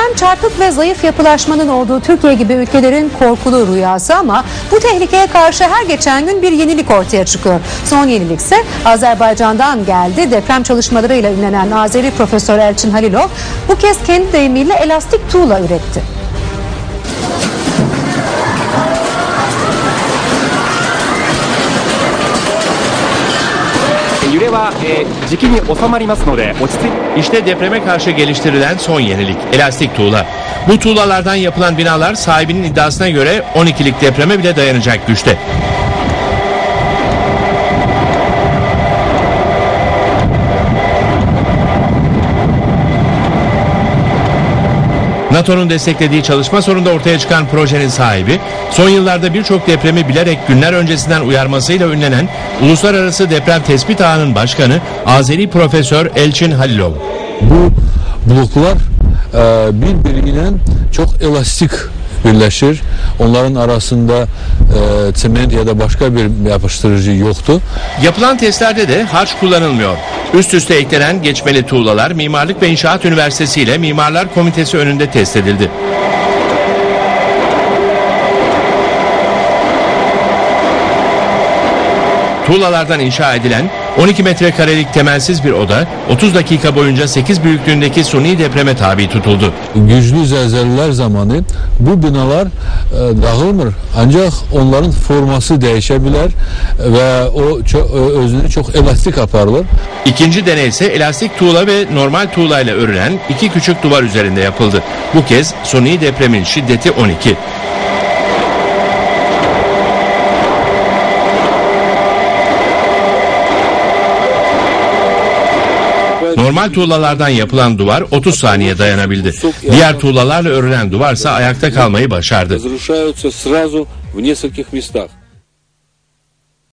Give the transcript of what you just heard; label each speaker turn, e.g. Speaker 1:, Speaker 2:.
Speaker 1: Hem çarpık ve zayıf yapılaşmanın olduğu Türkiye gibi ülkelerin korkulu rüyası ama bu tehlikeye karşı her geçen gün bir yenilik ortaya çıkıyor. Son yenilik ise Azerbaycan'dan geldi. Deprem çalışmalarıyla ünlenen Azeri Profesör Elçin Halilov bu kez kendi deyimiyle elastik tuğla üretti.
Speaker 2: İşte depreme karşı geliştirilen son yenilik elastik tuğla. Bu tuğlalardan yapılan binalar sahibinin iddiasına göre 12'lik depreme bile dayanacak güçte. NATO'nun desteklediği çalışma sonunda ortaya çıkan projenin sahibi, son yıllarda birçok depremi bilerek günler öncesinden uyarmasıyla ünlenen Uluslararası Deprem Tespit Ağı'nın başkanı Azeri Profesör Elçin Halilov.
Speaker 3: Bu bloklar e, birbiriyle çok elastik birleşir. Onların arasında e, çement ya da başka bir yapıştırıcı yoktu.
Speaker 2: Yapılan testlerde de harç kullanılmıyor. Üst üste eklenen geçmeli tuğlalar Mimarlık ve İnşaat Üniversitesi ile Mimarlar Komitesi önünde test edildi. Tuğlalardan inşa edilen 12 metrekarelik temelsiz bir oda 30 dakika boyunca 8 büyüklüğündeki suni depreme tabi tutuldu.
Speaker 3: Güçlü zelzeleler zamanı bu binalar e, dağılmır. Ancak onların forması değişebilir ve o çok, özünü çok elastik yaparlar.
Speaker 2: İkinci deney ise elastik tuğla ve normal tuğla ile örülen iki küçük duvar üzerinde yapıldı. Bu kez suni depremin şiddeti 12. Normal tuğlalardan yapılan duvar 30 saniye dayanabildi. Diğer tuğlalarla örülen duvarsa ayakta kalmayı başardı.